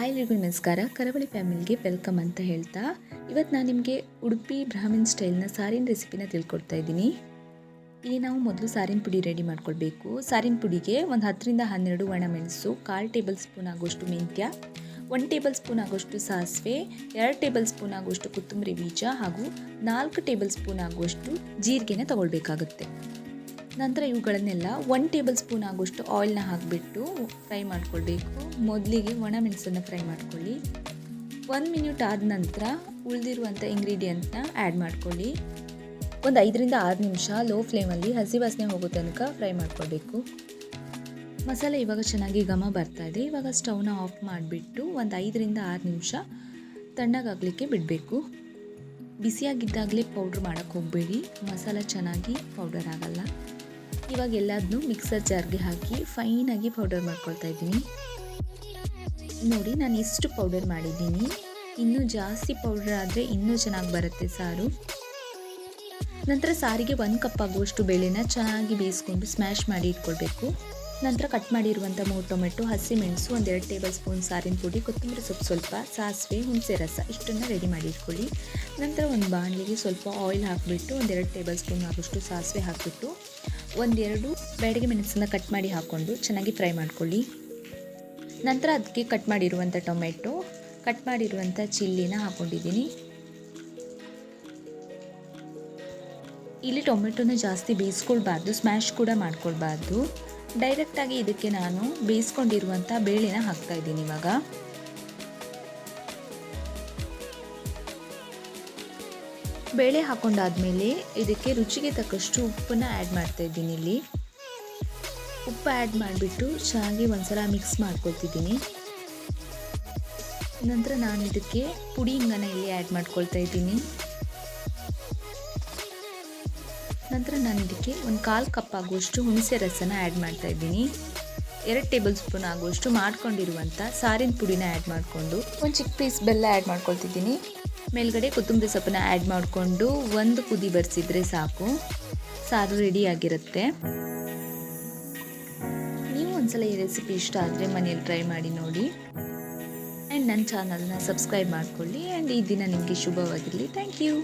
Hi ಎಲ್ರಿಗೂ ನಮಸ್ಕಾರ. ಕರಾವಳಿ ಫ್ಯಾಮಿಲಿಗೆ ವೆಲ್ಕಮ್ ಅಂತ ಹೇಳ್ತಾ ಇವತ್ತು ನಾನು ನಿಮಗೆ ಉಡುಪಿ ಬ್ರಾಹ್ಮಿನ್ ಸ್ಟೈಲ್ನ ಸಾರಿನ ರೆಸಿಪಿನ ತಿಳ್ಕೊಡ್ತಾ ಇದ್ದೀನಿ. ಇಲ್ಲಿ ನಾವು ಮೊದಲು ಸಾರಿನ ಪುಡಿ ರೆಡಿ ಮಾಡ್ಕೊಳ್ಬೇಕು. ಸಾರಿನ ಪುಡಿಗೆ ಒಂದು ಹತ್ತರಿಂದ ಹನ್ನೆರಡು ಒಣಮೆಣಸು ಕಾಲು ಟೇಬಲ್ ಸ್ಪೂನ್ ಆಗೋಷ್ಟು ಮೆಂತ್ಯ ಒನ್ ಟೇಬಲ್ ಸ್ಪೂನ್ ಆಗೋಷ್ಟು ಸಾಸಿವೆ, ಎರಡು ಟೇಬಲ್ ಸ್ಪೂನ್ ಆಗೋಷ್ಟು ಕೊತ್ತಂಬರಿ ಬೀಜ ಹಾಗೂ ನಾಲ್ಕು ಟೇಬಲ್ ಸ್ಪೂನ್ ಆಗುವಷ್ಟು ಜೀರಿಗೆನ ತಗೊಳ್ಬೇಕಾಗುತ್ತೆ. ನಂತರ ಇವುಗಳನ್ನೆಲ್ಲ ಒನ್ ಟೇಬಲ್ ಸ್ಪೂನ್ ಆಗೋಷ್ಟು ಆಯಿಲ್ನ ಹಾಕಿಬಿಟ್ಟು ಫ್ರೈ ಮಾಡ್ಕೊಳ್ಬೇಕು. ಮೊದಲಿಗೆ ಒಣ ಮೆಣಸನ್ನು ಫ್ರೈ ಮಾಡ್ಕೊಳ್ಳಿ. ಒಂದು ಮಿನಿಟ್ ಆದ ನಂತರ ಉಳಿದಿರುವಂಥ ಇಂಗ್ರೀಡಿಯೆಂಟ್ನ ಆ್ಯಡ್ ಮಾಡ್ಕೊಳ್ಳಿ. ಒಂದು ಐದರಿಂದ ಆರು ನಿಮಿಷ ಲೋ ಫ್ಲೇಮಲ್ಲಿ ಹಸಿ ವಾಸನೆ ಹೋಗೋ ತನಕ ಫ್ರೈ ಮಾಡ್ಕೊಳ್ಬೇಕು. ಮಸಾಲೆ ಇವಾಗ ಚೆನ್ನಾಗಿ ಘಮ ಬರ್ತಾ ಇದೆ. ಇವಾಗ ಸ್ಟವ್ನ ಆಫ್ ಮಾಡಿಬಿಟ್ಟು ಒಂದು ಐದರಿಂದ ಆರು ನಿಮಿಷ ತಣ್ಣಗಾಗಲಿಕ್ಕೆ ಬಿಡಬೇಕು. ಬಿಸಿಯಾಗಿದ್ದಾಗಲೇ ಪೌಡ್ರ್ ಮಾಡೋಕ್ಕೆ ಹೋಗಬೇಡಿ. ಮಸಾಲ ಚೆನ್ನಾಗಿ ಪೌಡರ್ ಆಗಲ್ಲ. ಇವಾಗ ಎಲ್ಲದನ್ನು ಮಿಕ್ಸರ್ ಜಾರ್ಗೆ ಹಾಕಿ ಫೈನಾಗಿ ಪೌಡರ್ ಮಾಡ್ಕೊಳ್ತಾ ಇದ್ದೀನಿ. ನೋಡಿ, ನಾನು ಇಷ್ಟು ಪೌಡರ್ ಮಾಡಿದ್ದೀನಿ. ಇನ್ನೂ ಜಾಸ್ತಿ ಪೌಡರ್ ಆದರೆ ಇನ್ನೂ ಚೆನ್ನಾಗಿ ಬರುತ್ತೆ ಸಾರು. ನಂತರ ಸಾರಿಗೆ ಒಂದು ಕಪ್ ಆಗುವಷ್ಟು ಬೇಳೆನ ಚೆನ್ನಾಗಿ ಬೇಯಿಸ್ಕೊಂಡು ಸ್ಮ್ಯಾಶ್ ಮಾಡಿ ಇಟ್ಕೊಳ್ಬೇಕು. ನಂತರ ಕಟ್ ಮಾಡಿರುವಂಥ ಮೂರು ಟೊಮೆಟೊ, ಹಸಿ ಮೆಣಸು ಒಂದೆರಡು ಟೇಬಲ್ ಸ್ಪೂನ್ ಸಾರಿನ ಪುಡಿ, ಕೊತ್ತಂಬರಿ ಸೊಪ್ಪು ಸ್ವಲ್ಪ, ಸಾಸಿವೆ, ಹುಣಸೆ ರಸ, ಇಷ್ಟನ್ನು ರೆಡಿ ಮಾಡಿ ಇಟ್ಕೊಳ್ಳಿ. ನಂತರ ಒಂದು ಬಾಣಲಿಗೆ ಸ್ವಲ್ಪ ಆಯಿಲ್ ಹಾಕಿಬಿಟ್ಟು ಒಂದೆರಡು ಟೇಬಲ್ ಸ್ಪೂನ್ ಆಗುವಷ್ಟು ಸಾಸಿವೆ ಹಾಕಿಬಿಟ್ಟು ಒಂದೆರಡು ಬೆಳಗ್ಗೆ ಮೆಣಸನ್ನು ಕಟ್ ಮಾಡಿ ಹಾಕ್ಕೊಂಡು ಚೆನ್ನಾಗಿ ಫ್ರೈ ಮಾಡ್ಕೊಳ್ಳಿ. ನಂತರ ಅದಕ್ಕೆ ಕಟ್ ಮಾಡಿರುವಂಥ ಟೊಮೆಟೊ ಕಟ್ ಮಾಡಿರುವಂಥ ಚಿಲ್ಲಿನ ಹಾಕ್ಕೊಂಡಿದ್ದೀನಿ. ಇಲ್ಲಿ ಟೊಮೆಟೊನ ಜಾಸ್ತಿ ಬೇಯಿಸ್ಕೊಳ್ಬಾರ್ದು ಸ್ಮ್ಯಾಶ್ ಕೂಡ ಮಾಡ್ಕೊಳ್ಬಾರ್ದು. ಡೈರೆಕ್ಟಾಗಿ ಇದಕ್ಕೆ ನಾನು ಬೇಯಿಸ್ಕೊಂಡಿರುವಂಥ ಬೇಳೆನ ಹಾಕ್ತಾಯಿದ್ದೀನಿ ಇವಾಗ. ಬೇಳೆ ಹಾಕೊಂಡಾದ್ಮೇಲೆ ಇದಕ್ಕೆ ರುಚಿಗೆ ತಕ್ಕಷ್ಟು ಉಪ್ಪನ್ನು ಆ್ಯಡ್ ಮಾಡ್ತಾ ಇದ್ದೀನಿ ಇಲ್ಲಿ. ಉಪ್ಪು ಆ್ಯಡ್ ಮಾಡಿಬಿಟ್ಟು ಚೆನ್ನಾಗಿ ಒಂದ್ಸಲ ಮಿಕ್ಸ್ ಮಾಡ್ಕೊಳ್ತಿದ್ದೀನಿ. ನಂತರ ನಾನು ಇದಕ್ಕೆ ಪುಡಿ ಹಿಂಗನ ಇಲ್ಲಿ ಆ್ಯಡ್ ಮಾಡ್ಕೊಳ್ತಾ ಇದ್ದೀನಿ. ನಂತರ ನಾನು ಇದಕ್ಕೆ ಒಂದು ಕಾಲು ಕಪ್ ಆಗುವಷ್ಟು ಹುಣಸೆ ರಸನ ಆ್ಯಡ್ ಮಾಡ್ತಾ ಇದ್ದೀನಿ. ಎರಡು ಟೇಬಲ್ ಸ್ಪೂನ್ ಆಗುವಷ್ಟು ಮಾಡ್ಕೊಂಡಿರುವಂಥ ಸಾರಿನ ಪುಡಿನ ಆ್ಯಡ್ ಮಾಡಿಕೊಂಡು ಒಂದು ಚಿಕ್ಕ ಪೀಸ್ ಬೆಲ್ಲ ಆ್ಯಡ್ ಮಾಡ್ಕೊಳ್ತಿದ್ದೀನಿ. ಮೇಲ್ಗಡೆ ಕೊತ್ತಂಬರಿ ಸೊಪ್ಪನ್ನ ಆ್ಯಡ್ ಮಾಡಿಕೊಂಡು ಒಂದು ಕುದಿ ಬರೆಸಿದ್ರೆ ಸಾಕು. ಸಾರು ರೆಡಿ ಆಗಿರುತ್ತೆ. ನೀವು ಒಂದ್ಸಲ ಈ ರೆಸಿಪಿ ಇಷ್ಟ ಆದರೆ ಮನೇಲಿ ಟ್ರೈ ಮಾಡಿ ನೋಡಿ. ಆ್ಯಂಡ್ ನನ್ನ ಚಾನಲ್ನ ಸಬ್ಸ್ಕ್ರೈಬ್ ಮಾಡ್ಕೊಳ್ಳಿ. ಆ್ಯಂಡ್ ಈ ದಿನ ನಿಮಗೆ ಶುಭವಾಗಿರಲಿ ಥ್ಯಾಂಕ್ ಯು